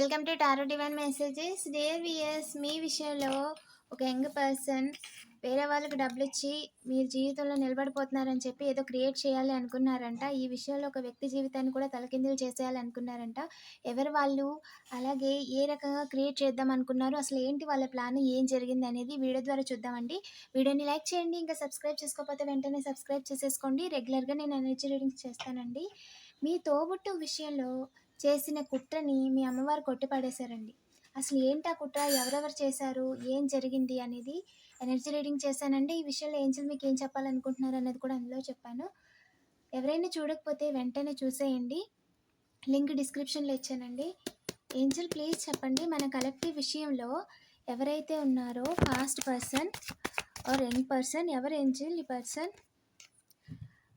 Welcome to tarot divine messages. Dear viewers మీ విషయంలో ఒక young person వేరే వాళ్ళకి డబ్బులు ఇచ్చి మీరు జీవితంలో నిలబడిపోతున్నారని చెప్పి ఏదో క్రియేట్ చేయాలి అనుకున్నారంట. ఈ విషయంలో ఒక వ్యక్తి జీవితాన్ని కూడా తలకిందులు చేసేయాలి అనుకున్నారంట. ఎవరు వాళ్ళు? అలాగే ఏ రకంగా క్రియేట్ చేద్దాం అనుకున్నారు? అసలు ఏంటి వాళ్ళ ప్లాన్? ఏం జరిగింది అనేది వీడియో ద్వారా చూద్దామండి. వీడియోని లైక్ చేయండి ఇంకా సబ్స్క్రైబ్ చేసుకోకపోతే వెంటనే సబ్స్క్రైబ్ చేసేసుకోండి. రెగ్యులర్గా నేను ఎనర్జీ రీడింగ్స్ చేస్తానండి. మీ తోబుట్టు విషయంలో చేసిన కుట్రని మీ అమ్మవారు కొట్టిపడేశారండి. అసలు ఏంటి ఆ కుట్ర? ఎవరెవరు చేశారు? ఏం జరిగింది అనేది ఎనర్జీ రీడింగ్ చేశానండి. ఈ విషయంలో ఏంజల్ మీకు ఏం చెప్పాలనుకుంటున్నారు అనేది కూడా అందులో చెప్పాను. ఎవరైనా చూడకపోతే వెంటనే చూసేయండి. లింక్ డిస్క్రిప్షన్లో ఇచ్చానండి. ఏంజల్ ప్లీజ్ చెప్పండి. మన కలెక్టివ్ విషయంలో ఎవరైతే ఉన్నారో fast person or young person ఎవరు ఏంజల్ ఈ పర్సన్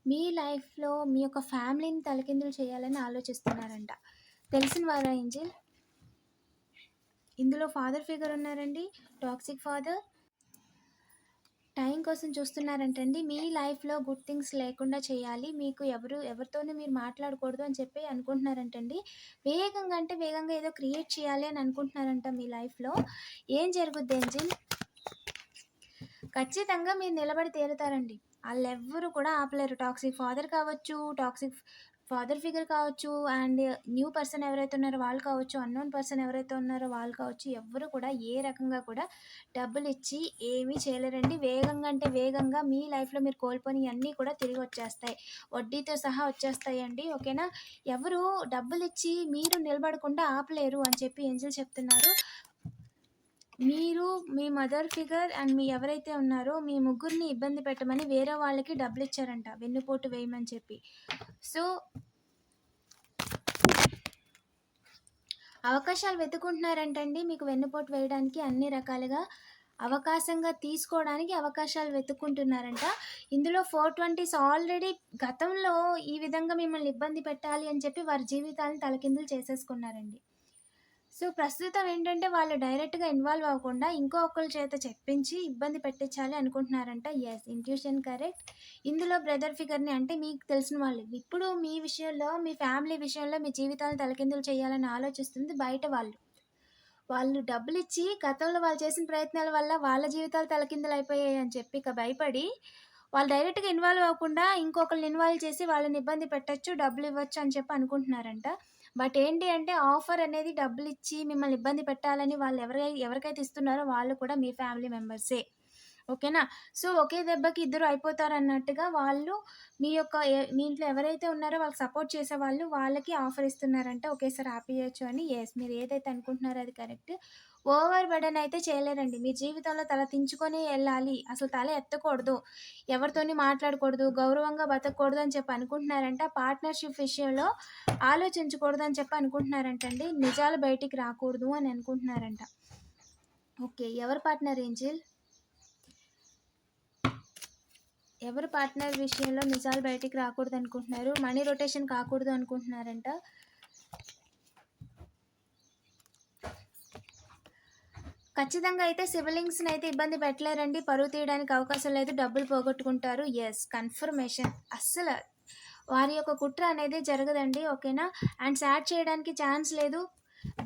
మీ లైఫ్లో మీ యొక్క ఫ్యామిలీని తలకిందులు చేయాలని ఆలోచిస్తున్నారంట. తెలిసిన వారా ఏంజిల్? ఇందులో ఫాదర్ ఫిగర్ ఉన్నారండి టాక్సిక్ ఫాదర్ టైం కోసం చూస్తున్నారంటండి మీ లైఫ్లో గుడ్ థింగ్స్ లేకుండా చేయాలి మీకు ఎవరు ఎవరితోనూ మీరు మాట్లాడకూడదు అని చెప్పి అనుకుంటున్నారంటండి. వేగంగా అంటే వేగంగా ఏదో క్రియేట్ చేయాలి అని అనుకుంటున్నారంట మీ లైఫ్లో ఏం జరుగుద్ది ఏంజిల్? ఖచ్చితంగా మీరు నిలబడి తీరుతారండి వాళ్ళెవ్వరు కూడా ఆపలేరు. టాక్సిక్ ఫాదర్ కావచ్చు టాక్సిక్ ఫాదర్ ఫిగర్ కావచ్చు అండ్ న్యూ పర్సన్ ఎవరైతే ఉన్నారో వాళ్ళు కావచ్చు అన్నోన్ పర్సన్ ఎవరైతే ఉన్నారో వాళ్ళు కావచ్చు ఎవ్వరు కూడా ఏ రకంగా కూడా డబ్బులు ఇచ్చి ఏమీ చేయలేరండి. వేగంగా అంటే వేగంగా మీ లైఫ్లో మీరు కోల్పోని అన్నీ కూడా తిరిగి వచ్చేస్తాయి. వడ్డీతో సహా వచ్చేస్తాయండి. ఓకేనా? ఎవరు డబ్బులు ఇచ్చి మీరు నిలబడకుండా ఆపలేరు అని చెప్పి ఏంజల్ చెప్తున్నారు. మీరు మీ మదర్ ఫిగర్ అండ్ మీ ఎవరైతే ఉన్నారో మీ ముగ్గురిని ఇబ్బంది పెట్టమని వేరే వాళ్ళకి డబ్బులు ఇచ్చారంట వెన్నుపోటు వేయమని చెప్పి. సో అవకాశాలు వెతుకుంటున్నారంటండి మీకు వెన్నుపోటు వేయడానికి అన్ని రకాలుగా అవకాశంగా తీసుకోవడానికి అవకాశాలు వెతుక్కుంటున్నారంట. ఇందులో ఫోర్ ట్వంటీస్ ఆల్రెడీ గతంలో ఈ విధంగా మిమ్మల్ని ఇబ్బంది పెట్టాలి అని చెప్పి వారి జీవితాలను తలకిందులు చేసేసుకున్నారండి. సో ప్రస్తుతం ఏంటంటే వాళ్ళు డైరెక్ట్గా ఇన్వాల్వ్ అవ్వకుండా ఇంకో ఒకరి చేత చెప్పించి ఇబ్బంది పెట్టించాలి అనుకుంటున్నారంట. ఎస్ ఇంట్యూషన్ కరెక్ట్ ఇందులో బ్రదర్ ఫిగర్ని అంటే మీకు తెలిసిన వాళ్ళు. ఇప్పుడు మీ విషయంలో మీ ఫ్యామిలీ విషయంలో మీ జీవితాలను తలకిందులు చేయాలని ఆలోచిస్తుంది బయట వాళ్ళు. వాళ్ళు డబ్బులు ఇచ్చి గతంలో వాళ్ళు చేసిన ప్రయత్నాల వల్ల వాళ్ళ జీవితాలు తలకిందులు అయిపోయాయి అని చెప్పి ఇక భయపడి వాళ్ళు డైరెక్ట్గా ఇన్వాల్వ్ అవ్వకుండా ఇంకొకరిని ఇన్వాల్వ్ చేసి వాళ్ళని ఇబ్బంది పెట్టచ్చు డబ్బులు ఇవ్వచ్చు అని చెప్పి అనుకుంటున్నారంట. బట్ ఏంటి అంటే ఆఫర్ అనేది డబ్బులు ఇచ్చి మిమ్మల్ని ఇబ్బంది పెట్టాలని వాళ్ళు ఎవరై ఎవరికైతే ఇస్తున్నారో వాళ్ళు కూడా మీ ఫ్యామిలీ మెంబర్సే. ఓకేనా? సో ఒకే దెబ్బకి ఇద్దరు అయిపోతారు అన్నట్టుగా వాళ్ళు మీ యొక్క మీ ఇంట్లో ఎవరైతే ఉన్నారో వాళ్ళకి సపోర్ట్ చేసే వాళ్ళు వాళ్ళకి ఆఫర్ ఇస్తున్నారంటే. ఒకేసారి ఆపేయచ్చు అని. ఎస్ మీరు ఏదైతే అనుకుంటున్నారో అది కరెక్ట్. ఓవర్ బర్డెన్ అయితే చేయలేరండి. మీ జీవితంలో తల తించుకొని వెళ్ళాలి. అసలు తల ఎత్తకూడదు. ఎవరితోని మాట్లాడకూడదు. గౌరవంగా బతకూడదు అని చెప్పి అనుకుంటున్నారంట. పార్ట్నర్షిప్ విషయంలో ఆలోచించకూడదు అని చెప్పి అనుకుంటున్నారంటండి. నిజాలు బయటికి రాకూడదు అని అనుకుంటున్నారంట. ఓకే ఎవరు పార్ట్నర్ ఏంజిల్? ఎవరు పార్ట్నర్ విషయంలో నిజాలు బయటికి రాకూడదు అనుకుంటున్నారు మనీ రొటేషన్ కాకూడదు అనుకుంటున్నారంట. ఖచ్చితంగా అయితే సివిలింగ్స్ని అయితే ఇబ్బంది పెట్టలేరండి. పరువు తీయడానికి అవకాశం లేదు. డబ్బులు పోగొట్టుకుంటారు. ఎస్ కన్ఫర్మేషన్ అస్సలు వారి యొక్క కుట్ర అనేది జరగదండి. ఓకేనా? అండ్ సాడ్ చేయడానికి ఛాన్స్ లేదు.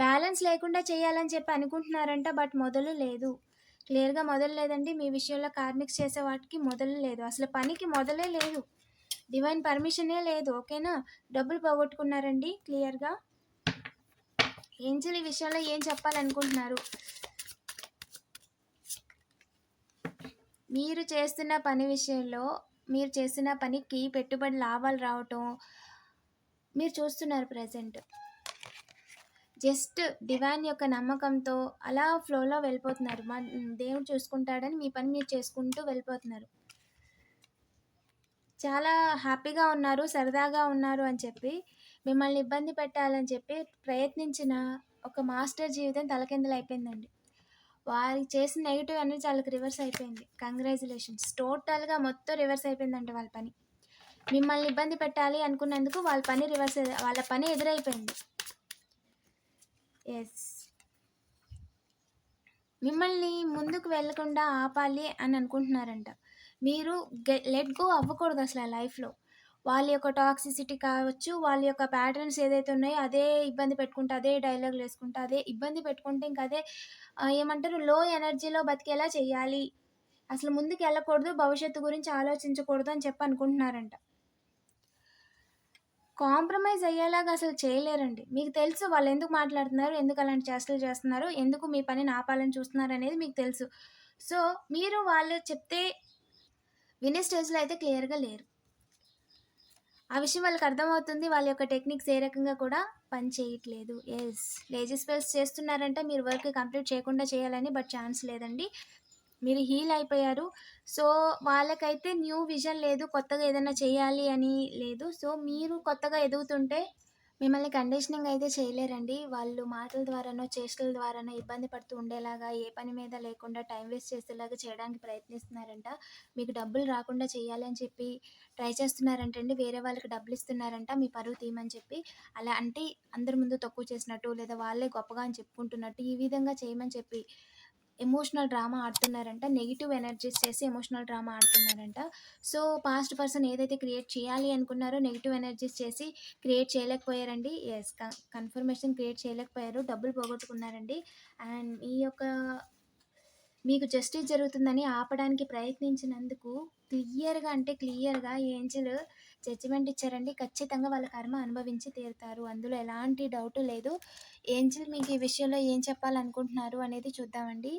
బ్యాలెన్స్ లేకుండా చేయాలని చెప్పి అనుకుంటున్నారంట బట్ మొదలు లేదు. క్లియర్గా మొదలు లేదండి. మీ విషయంలో కార్మిక్స్ చేసే వాటికి మొదలు లేదు. అసలు పనికి మొదలే లేదు. డివైన్ పర్మిషనే లేదు. ఓకేనా? డబ్బులు పోగొట్టుకున్నారండి. క్లియర్గా? ఏంజల్ ఈ విషయంలో ఏం చెప్పాలనుకుంటున్నారు? మీరు చేస్తున్న పని విషయంలో మీరు చేస్తున్న పనికి పెట్టుబడి లాభాలు రావటం మీరు చూస్తున్నారు ప్రజెంట్ జస్ట్ డివైన్ యొక్క నమ్మకంతో అలా ఫ్లోలో వెళ్ళిపోతున్నారు. మా దేవుడు చూసుకుంటాడని మీ పని మీరు చేసుకుంటూ వెళ్ళిపోతున్నారు. చాలా హ్యాపీగా ఉన్నారు సరదాగా ఉన్నారు అని చెప్పి మిమ్మల్ని ఇబ్బంది పెట్టాలని చెప్పి ప్రయత్నించిన ఒక మాస్టర్ జీవితం తలకిందులు అయిపోయిందండి. వారి చేసిన నెగిటివ్ అనేది వాళ్ళకి రివర్స్ అయిపోయింది. కంగ్రాచులేషన్స్. టోటల్గా మొత్తం రివర్స్ అయిపోయిందండి వాళ్ళ పని. మిమ్మల్ని ఇబ్బంది పెట్టాలి అనుకున్నందుకు వాళ్ళ పని రివర్స్ వాళ్ళ పని ఎదురైపోయింది. ఎస్ మిమ్మల్ని ముందుకు వెళ్ళకుండా ఆపాలి అని అనుకుంటున్నారంట మీరు లెట్ గో అవ్వకూడదు అసలు ఆ లైఫ్లో వాళ్ళ యొక్క టాక్సిసిటీ కావచ్చు, వాళ్ళ యొక్క ప్యాటర్న్స్ ఏదైతే ఉన్నాయో అదే ఇబ్బంది పెట్టుకుంటా, అదే డైలాగులు వేసుకుంటా, అదే ఇబ్బంది పెట్టుకుంటే ఇంక అదే ఏమంటారు లో ఎనర్జీలో బతికేలా చేయాలి. అసలు ముందుకు వెళ్ళకూడదు భవిష్యత్తు గురించి ఆలోచించకూడదు అని చెప్పి అనుకుంటున్నారంట. కాంప్రమైజ్ అయ్యేలాగా అసలు చేయలేరండి. మీకు తెలుసు వాళ్ళు ఎందుకు మాట్లాడుతున్నారు, ఎందుకు అలాంటి చేష్టలు చేస్తున్నారు, ఎందుకు మీ పనిని ఆపాలని చూస్తున్నారనేది మీకు తెలుసు. సో, మీరు వాళ్ళు చెప్తే వినే స్టేజ్‌లో అయితే క్లియర్‌గా లేరు. ఆ విషయం వాళ్ళకి అర్థమవుతుంది. వాళ్ళ యొక్క టెక్నిక్స్ ఏ రకంగా కూడా పని చేయట్లేదు. యెస్. లేజీ స్పెల్స్ చేస్తున్నారంటే మీరు వర్క్ కంప్లీట్ చేయకుండా చేయాలని బట్ ఛాన్స్ లేదండి. మీరు హీల్ అయిపోయారు. సో, వాళ్ళకైతే న్యూ విజన్ లేదు. కొత్తగా ఏదైనా చేయాలి అని లేదు. సో, మీరు కొత్తగా ఎదుగుతుంటే మిమ్మల్ని కండిషనింగ్ అయితే చేయలేరండి. వాళ్ళు మాటల ద్వారానో, చేష్టల ద్వారానో ఇబ్బంది పడుతూ ఉండేలాగా, ఏ పని మీద లేకుండా టైం వేస్ట్ చేసేలాగా చేయడానికి ప్రయత్నిస్తున్నారంట. మీకు డబ్బులు రాకుండా చేయాలని చెప్పి ట్రై చేస్తున్నారంటండి. వేరే వాళ్ళకి డబ్బులు ఇస్తున్నారంట మీ పరువు తీయమని చెప్పి. అలా అంటే అందరి ముందు తక్కువ చేసినట్టు, లేదా వాళ్ళే గొప్పగా అని చెప్పుకుంటున్నట్టు ఈ విధంగా చేయమని చెప్పి ఎమోషనల్ డ్రామా ఆడుతున్నారంట. నెగిటివ్ ఎనర్జీస్ చేసి ఎమోషనల్ డ్రామా ఆడుతున్నారంట. సో, పాస్ట్ పర్సన్ ఏదైతే క్రియేట్ చేయాలి అనుకున్నారో నెగిటివ్ ఎనర్జీస్ చేసి క్రియేట్ చేయలేకపోయారండి. ఎస్ కన్ఫర్మేషన్ క్రియేట్ చేయలేకపోయారు. డబ్బులు పోగొట్టుకున్నారండి. అండ్ ఈ యొక్క మీకు జస్టిస్ జరుగుతుందని ఆపడానికి ప్రయత్నించినందుకు క్లియర్‌గా అంటే క్లియర్‌గా ఏంజెల్ జడ్జిమెంట్ ఇచ్చారండి. ఖచ్చితంగా వాళ్ళ కర్మ అనుభవించి తీరుతారు. అందులో ఎలాంటి డౌట్ లేదు. ఏంజిల్ మీకు ఈ విషయంలో ఏం చెప్పాలనుకుంటున్నారు అనేది చూద్దామండి.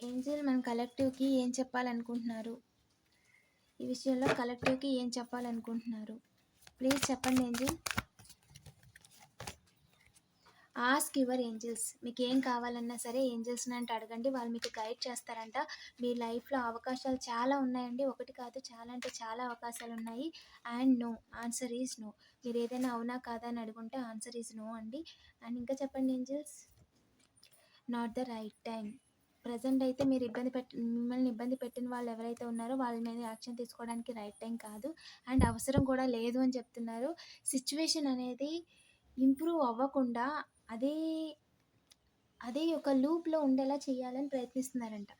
ఏంజిల్ మన కలెక్టివ్‌కి ఏం చెప్పాలనుకుంటున్నారు? ఈ విషయంలో కలెక్టివ్‌కి ఏం చెప్పాలనుకుంటున్నారు? ప్లీజ్ చెప్పండి ఏంజిల్ ఆస్క్ యువర్ ఏంజెల్స్. మీకేం కావాలన్నా సరే ఏంజెల్స్‌ని అంటే అడగండి. వాళ్ళు మీకు గైడ్ చేస్తారంట. మీ లైఫ్‌లో అవకాశాలు చాలా ఉన్నాయండి. ఒకటి కాదు చాలా అంటే చాలా అవకాశాలు ఉన్నాయి and no. Answer is no. మీరు ఏదైనా అవునా? కాదా? అని అడుగుంటే ఆన్సర్ ఈజ్ నో అండి. అండ్ ఇంకా చెప్పండి angels. Not the right time. Present అయితే మీరు ఇబ్బంది పెట్ మిమ్మల్ని ఇబ్బంది పెట్టిన వాళ్ళు ఎవరైతే ఉన్నారో వాళ్ళ మీద యాక్షన్ తీసుకోవడానికి రైట్ టైం కాదు. అండ్ అవసరం కూడా లేదు అని చెప్తున్నారు. సిచ్యువేషన్ అనేది ఇంప్రూవ్ అవ్వకుండా అదే అదే ఒక లూప్‌లో ఉండేలా చేయాలని ప్రయత్నిస్తున్నారంట.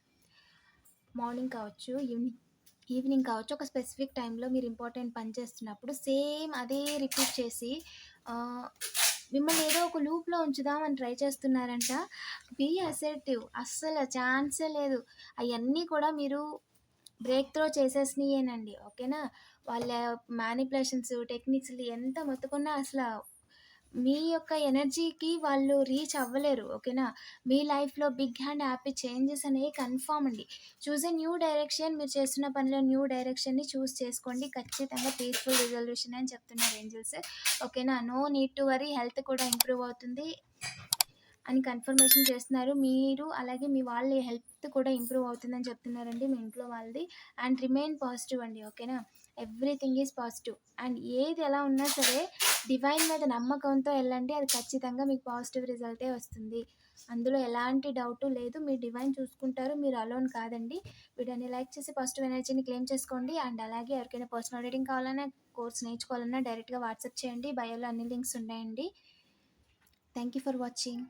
మార్నింగ్ కావచ్చు, ఈవినింగ్ ఈవినింగ్ కావచ్చు, ఒక స్పెసిఫిక్ టైంలో మీరు ఇంపార్టెంట్ పని చేస్తున్నప్పుడు సేమ్ అదే రిపీట్ చేసి మిమ్మల్ని ఏదో ఒక లూప్‌లో ఉంచుదామని ట్రై చేస్తున్నారంట. Be assertive. అస్సలు ఛాన్సే లేదు. అవన్నీ కూడా మీరు బ్రేక్ త్రో చేసేసినయేనండి. ఓకేనా? వాళ్ళ మ్యానిపులేషన్స్ టెక్నిక్స్‌లు ఎంత మొత్తుకున్నా అసలు మీ యొక్క ఎనర్జీకి వాళ్ళు రీచ్ అవ్వలేరు. ఓకేనా? మీ లైఫ్‌లో బిగ్ హ్యాండ్ హ్యాపీ చేంజెస్ అనేవి కన్ఫామ్ అండి. Choose a new direction. మీరు చేస్తున్న పనిలో న్యూ డైరెక్షన్‌ని చూస్ చేసుకోండి. ఖచ్చితంగా పీస్‌ఫుల్ రిజల్యూషన్ అని చెప్తున్నారు ఏంజల్స్ ఓకేనా? No need to worry. Health కూడా ఇంప్రూవ్ అవుతుంది అని కన్ఫర్మేషన్ చేస్తున్నారు. మీరు అలాగే మీ వాళ్ళ హెల్త్ కూడా ఇంప్రూవ్ అవుతుందని చెప్తున్నారండి మీ ఇంట్లో వాళ్ళది. అండ్ రిమైన్ పాజిటివ్ అండి. ఓకేనా? Everything is positive. అండ్ ఏది ఎలా ఉన్నా సరే డివైన్ మీద నమ్మకంతో వెళ్ళండి అది ఖచ్చితంగా మీకు పాజిటివ్ రిజల్టే వస్తుంది. అందులో ఎలాంటి డౌటు లేదు. మీ డివైన్ చూసుకుంటారు. మీరు అలోన్ కాదండి. వీడియోని లైక్ చేసి పాజిటివ్ ఎనర్జీని క్లెయిమ్ చేసుకోండి. అండ్ అలాగే ఎవరికైనా పర్సనల్ రీడింగ్ కావాలన్నా, కోర్స్ నేర్చుకోవాలన్నా డైరెక్ట్‌గా వాట్సాప్ చేయండి. బయోలో అన్ని లింక్స్ ఉన్నాయండి. Thank you for watching.